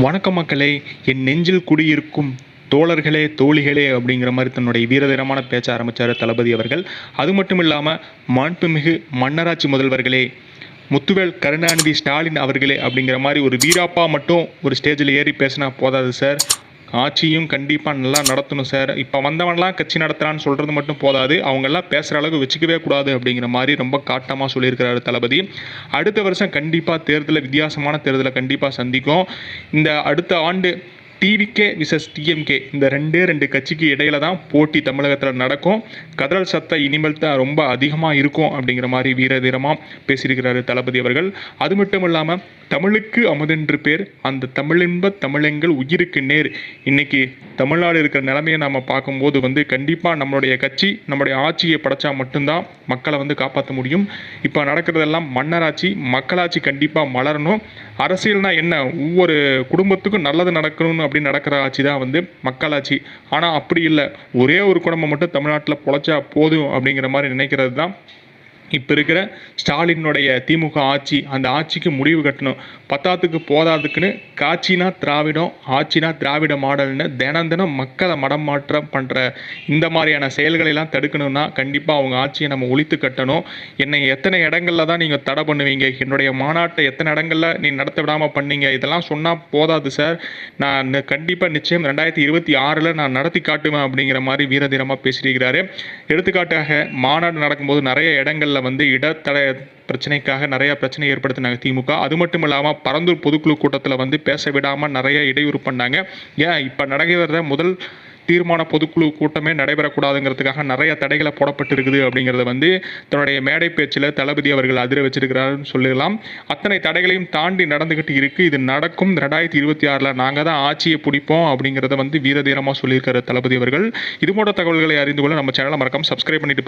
வணக்கம் மக்களே என் நெஞ்சில் குடியிருக்கும் தோழர்களே தோழிகளே அப்படிங்கிற மாதிரி தன்னுடைய வீரதீரமான பேச்ச ஆரம்பித்தார் தளபதி அவர்கள். அது மட்டும் இல்லாமல் மாண்புமிகு மன்னராட்சி முதல்வர்களே முத்துவேல் கருணாநிதி ஸ்டாலின் அவர்களே அப்படிங்கிற மாதிரி ஒரு வீராப்பா மட்டும் ஒரு ஸ்டேஜில் ஏறி பேசினா போதாது சார் ஆட்சியும் கண்டிப்பாக நல்லா நடத்தணும் சார். இப்போ வந்தவன்லாம் கட்சி நடத்துகிறான்னு சொல்கிறது மட்டும் போதாது. அவங்கெல்லாம் பேசுகிற அளவுக்கு வச்சுக்கவே கூடாது அப்படிங்கிற மாதிரி ரொம்ப காட்டமாக சொல்லியிருக்கிறாரு தளபதி. அடுத்த வருஷம் கண்டிப்பாக தேர்தலை வித்தியாசமான தேர்தலை கண்டிப்பாக சந்திக்கும். இந்த அடுத்த ஆண்டு டிவிகே விசஸ் டிஎம்கே இந்த ரெண்டே ரெண்டு கட்சிக்கு இடையில தான் போட்டி தமிழகத்தில் நடக்கும். கதறல் சத்த இனிமேல் தான் ரொம்ப அதிகமாக இருக்கும் அப்படிங்கிற மாதிரி வீரதீரமாக பேசியிருக்கிறாரு தளபதி அவர்கள். அது மட்டும் இல்லாமல் தமிழுக்கு அமுதென்று பேர் அந்த தமிழின்ப தமிழெங்கள் உயிருக்கு நேர். இன்னைக்கு தமிழ்நாடு இருக்கிற நிலைமையை நாம் பார்க்கும்போது வந்து கண்டிப்பாக நம்மளுடைய கட்சி நம்முடைய ஆட்சியை படைச்சா மட்டும்தான் மக்களை வந்து காப்பாற்ற முடியும். இப்போ நடக்கிறதெல்லாம் மன்னராட்சி மக்களாட்சி கண்டிப்பாக மலரணும். அரசியல்னா என்ன? ஒவ்வொரு குடும்பத்துக்கும் நல்லது நடக்கணும்னு அப்படி நடக்கிற ஆட்சி தான் வந்து மக்களாட்சி. ஆனால் அப்படி இல்லை. ஒரே ஒரு குடும்பம் மட்டும் தமிழ்நாட்டில் பொழைச்சா போதும் அப்படிங்கிற மாதிரி நினைக்கிறது தான் இப்போ இருக்கிற ஸ்டாலினுடைய திமுக ஆட்சி அந்த ஆட்சிக்கு முடிவு கட்டணும். பத்தாத்துக்கு போதாதுக்குன்னு காட்சினா திராவிடம் ஆட்சினா திராவிட மாடல்னு தினம் தினம் மக்களை மடம் மாற்றம் பண்ணுற இந்த மாதிரியான செயல்களை எல்லாம் தடுக்கணும்னா கண்டிப்பாக அவங்க ஆட்சியை நம்ம ஒழித்து கட்டணும். என்னை எத்தனை இடங்களில் தான் நீங்கள் தடை பண்ணுவீங்க? என்னுடைய மாநாட்டை எத்தனை இடங்களில் நீ நடத்த விடாமல் பண்ணீங்க? இதெல்லாம் சொன்னால் போதாது சார். நான் கண்டிப்பாக நிச்சயம் ரெண்டாயிரத்தி இருபத்தி ஆறில் நான் நடத்தி காட்டுவேன் அப்படிங்கிற மாதிரி வீரதீரமாக பேசியிருக்கிறாரு. எடுத்துக்காட்டாக மாநாடு நடக்கும்போது நிறைய இடங்களில் வந்து இடத்தடை பிரச்சனைக்காக நிறைய பிரச்சனை ஏற்படுத்தினாங்க திமுக. அது மட்டும் இல்லாமல் பரந்தூர் பொதுக்குழு கூட்டத்தில் வந்து பேச விடாமல் நிறைய இடையூறு பண்ணாங்க. ஏன் இப்போ நடக்கிற முதல் தீர்மான பொதுக்குழு கூட்டமே நடைபெறக்கூடாதுங்கிறதுக்காக நிறைய தடைகளை போடப்பட்டிருக்குது அப்படிங்கிறத வந்து தன்னுடைய மேடை பேச்சில் தளபதி அவர்கள் அதிர வச்சிருக்கிறாருன்னு சொல்லலாம் அத்தனை தடைகளையும் தாண்டி நடந்துக்கிட்டு இருக்கு. இது நடக்கும். ரெண்டாயிரத்தி இருபத்தி ஆறில் நாங்கள் தான் ஆட்சியை பிடிப்போம் அப்படிங்கிறத வந்து வீரதீரமாக சொல்லியிருக்காரு தளபதி அவர்கள். இது போன்ற தகவல்களை அறிந்து கொள்ள நம்ம சேனலை மறக்காம சப்ஸ்கிரைப் பண்ணிட்டு